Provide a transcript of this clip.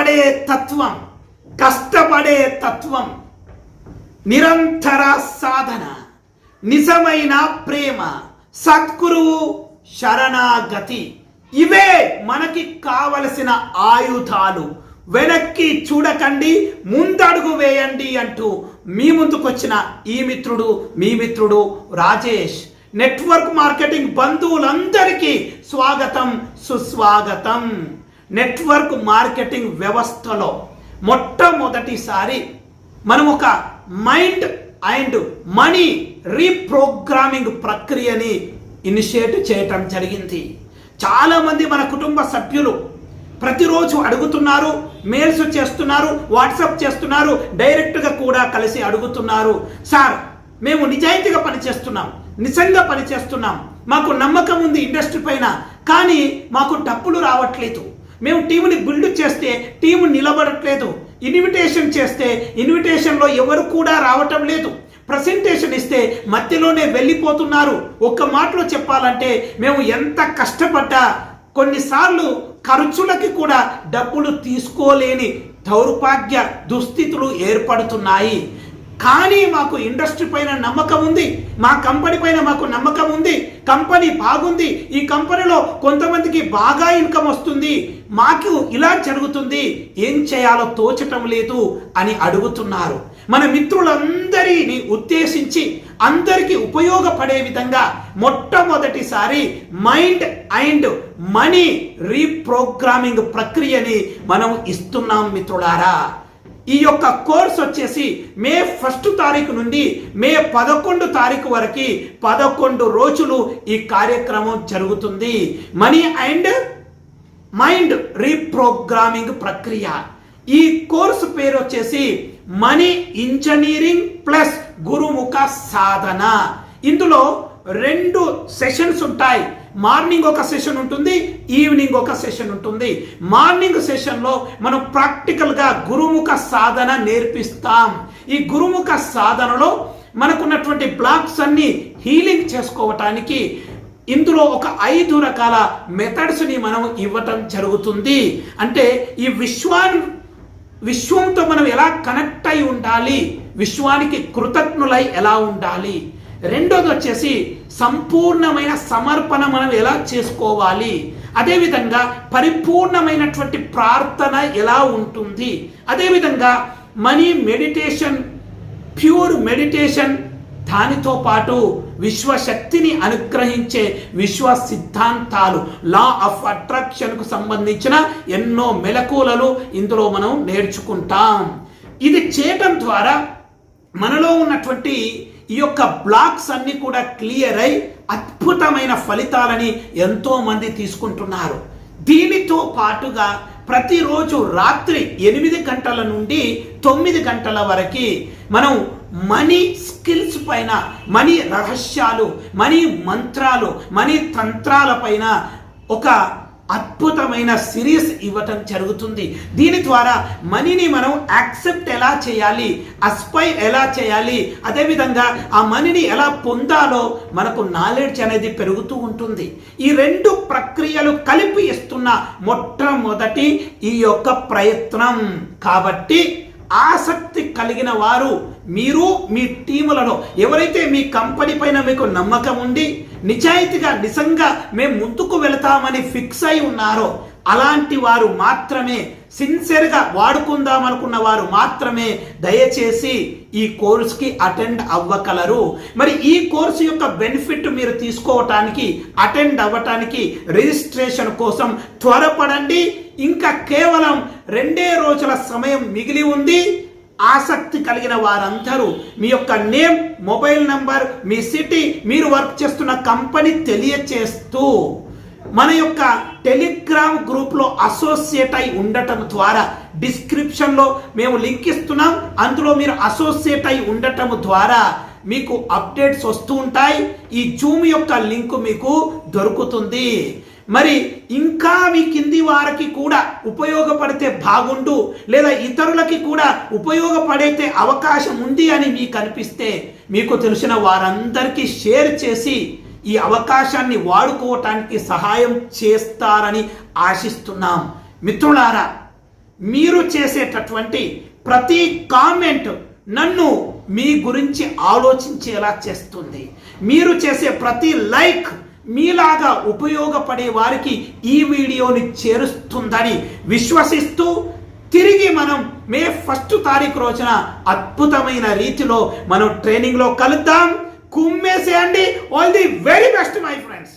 పడే తత్వం కష్టపడే తత్వం నిరంతర సాధన నిజమైన ప్రేమ సద్గురువు శరణాగతి ఇవే మనకి కావలసిన ఆయుధాలు. వెనక్కి చూడకండి ముందడుగు వేయండి అంటూ మీ ముందుకొచ్చిన ఈ మిత్రుడు మీ మిత్రుడు రాజేష్. నెట్వర్క్ మార్కెటింగ్ బంధువులందరికీ స్వాగతం సుస్వాగతం. నెట్వర్క్ మార్కెటింగ్ వ్యవస్థలో మొట్టమొదటిసారి మనం ఒక మైండ్ అండ్ మనీ రీప్రోగ్రామింగ్ ప్రక్రియని ఇనిషియేట్ చేయటం జరిగింది. చాలామంది మన కుటుంబ సభ్యులు ప్రతిరోజు అడుగుతున్నారు మెయిల్స్ చేస్తున్నారు వాట్సాప్ చేస్తున్నారు డైరెక్ట్గా కూడా కలిసి అడుగుతున్నారు. సార్ మేము నిజాయితీగా పనిచేస్తున్నాం నిజంగా పనిచేస్తున్నాం మాకు నమ్మకం ఉంది ఇండస్ట్రీ పైన కానీ మాకు డబ్బులు రావట్లేదు. మేము టీముని బిల్డ్ చేస్తే టీము నిలబడట్లేదు. ఇన్విటేషన్ చేస్తే ఇన్విటేషన్లో ఎవరు కూడా రావటం లేదు. ప్రజెంటేషన్ ఇస్తే మధ్యలోనే వెళ్ళిపోతున్నారు. ఒక్క మాటలో చెప్పాలంటే మేము ఎంత కష్టపడ్డా కొన్నిసార్లు ఖర్చులకి కూడా డబ్బులు తీసుకోలేని దౌర్భాగ్య దుస్థితులు ఏర్పడుతున్నాయి. కానీ మాకు ఇండస్ట్రీ పైన నమ్మకం ఉంది మా కంపెనీ పైన మాకు నమ్మకం ఉంది కంపెనీ బాగుంది ఈ కంపెనీలో కొంతమందికి బాగా ఇన్కమ్ వస్తుంది మాకు ఇలా జరుగుతుంది ఏం చేయాలో తోచటం లేదు అని అడుగుతున్నారు. మన మిత్రులందరినీ ఉద్దేశించి అందరికీ ఉపయోగపడే విధంగా మొట్టమొదటిసారి మైండ్ అండ్ మనీ రీప్రోగ్రామింగ్ ప్రక్రియని మనం ఇస్తున్నాం మిత్రులారా. ఈ యొక్క కోర్స్ వచ్చేసి మే ఫస్ట్ తారీఖు నుండి మే పదకొండు తారీఖు వరకు పదకొండు రోజులు ఈ కార్యక్రమం జరుగుతుంది. మనీ అండ్ మైండ్ రీప్రోగ్రామింగ్ ప్రక్రియ. ఈ కోర్సు పేరు వచ్చేసి మనీ ఇంజనీరింగ్ ప్లస్ గురుముఖ సాధన. ఇందులో రెండు సెషన్స్ ఉంటాయి. మార్నింగ్ ఒక సెషన్ ఉంటుంది ఈవినింగ్ ఒక సెషన్ ఉంటుంది. మార్నింగ్ సెషన్లో మనం ప్రాక్టికల్గా గురుముఖ సాధన నేర్పిస్తాం. ఈ గురుముఖ సాధనలో మనకున్నటువంటి బ్లాక్స్ అన్ని హీలింగ్ చేసుకోవటానికి ఇందులో ఒక ఐదు రకాల మెథడ్స్ని మనం ఇవ్వటం జరుగుతుంది. అంటే ఈ విశ్వాన్ విశ్వంతో మనం ఎలా కనెక్ట్ అయి ఉండాలి? విశ్వానికి కృతజ్ఞులై ఎలా ఉండాలి? రెండోది వచ్చేసి సంపూర్ణమైన సమర్పణ మనం ఎలా చేసుకోవాలి? అదేవిధంగా పరిపూర్ణమైనటువంటి ప్రార్థన ఎలా ఉంటుంది? అదేవిధంగా మనీ మెడిటేషన్ ప్యూర్ మెడిటేషన్ దానితో పాటు విశ్వశక్తిని అనుగ్రహించే విశ్వ సిద్ధాంతాలు లా ఆఫ్ అట్రాక్షన్కు సంబంధించిన ఎన్నో మెలకువలు ఇందులో మనం నేర్చుకుంటాం. ఇది చేయటం ద్వారా మనలో ఉన్నటువంటి ఈ యొక్క బ్లాక్స్ అన్ని కూడా క్లియర్ అయి అద్భుతమైన ఫలితాలని ఎంతో మంది తీసుకుంటున్నారు. దీనితో పాటుగా ప్రతిరోజు రాత్రి ఎనిమిది గంటల నుండి తొమ్మిది గంటల వరకు మనం మనీ స్కిల్స్ పైన మనీ రహస్యాలు మనీ మంత్రాలు మనీ తంత్రాల పైన ఒక అద్భుతమైన సిరీస్ ఇవ్వటం జరుగుతుంది. దీని ద్వారా మనీని మనం యాక్సెప్ట్ ఎలా చేయాలి అస్పైర్ ఎలా చేయాలి అదేవిధంగా ఆ మనీని ఎలా పొందాలో మనకు నాలెడ్జ్ అనేది పెరుగుతూ ఉంటుంది. ఈ రెండు ప్రక్రియలు కలిపి ఇస్తున్న మొట్టమొదటి ఈ యొక్క ప్రయత్నం. కాబట్టి ఆసక్తి కలిగిన వారు మీరు మీ టీములలో ఎవరైతే మీ కంపెనీ పైన మీకు నమ్మకం ఉండి నిజాయితీగా నిజంగా మేము ముందుకు వెళతామని ఫిక్స్ అయి ఉన్నారో అలాంటి వారు మాత్రమే సిన్సియర్గా వాడుకుందాం అనుకున్న వారు మాత్రమే దయచేసి ఈ కోర్సుకి అటెండ్ అవ్వగలరు. మరి ఈ కోర్సు యొక్క బెనిఫిట్ మీరు తీసుకోవటానికి అటెండ్ అవ్వటానికి రిజిస్ట్రేషన్ కోసం త్వరపడండి. ఇంకా కేవలం రెండే రోజుల సమయం మిగిలి ఉంది. ఆసక్తి కలిగిన వారందరూ మీ యొక్క నేమ్ మొబైల్ నంబర్ మీ సిటీ మీరు వర్క్ చేస్తున్న కంపెనీ తెలియచేస్తూ మన యొక్క టెలిగ్రామ్ గ్రూప్లో అసోసియేట్ అయి ఉండటం ద్వారా డిస్క్రిప్షన్లో మేము లింక్ ఇస్తున్నాం. అందులో మీరు అసోసియేట్ అయి ఉండటం ద్వారా మీకు అప్డేట్స్ వస్తూ ఉంటాయి. ఈ జూమ్ యొక్క లింక్ మీకు దొరుకుతుంది. మరి ఇంకా మీ కింది వారికి కూడా ఉపయోగపడితే బాగుండు లేదా ఇతరులకి కూడా ఉపయోగపడైతే అవకాశం ఉంది అని మీకు అనిపిస్తే మీకు తెలిసిన వారందరికీ షేర్ చేసి ఈ అవకాశాన్ని వాడుకోవటానికి సహాయం చేస్తారని ఆశిస్తున్నాం. మిత్రులారా మీరు చేసేటటువంటి ప్రతి కామెంట్ నన్ను మీ గురించి ఆలోచించేలా చేస్తుంది. మీరు చేసే ప్రతి లైక్ మీలాగా ఉపయోగపడే వారికి ఈ వీడియోని చేరుస్తుందని విశ్వసిస్తూ తిరిగి మనం మే ఫస్ట్ తారీఖు రోజున అద్భుతమైన రీతిలో మనం ట్రైనింగ్లో కలుద్దాం. కుమ్మేసేయండి. All the very best my friends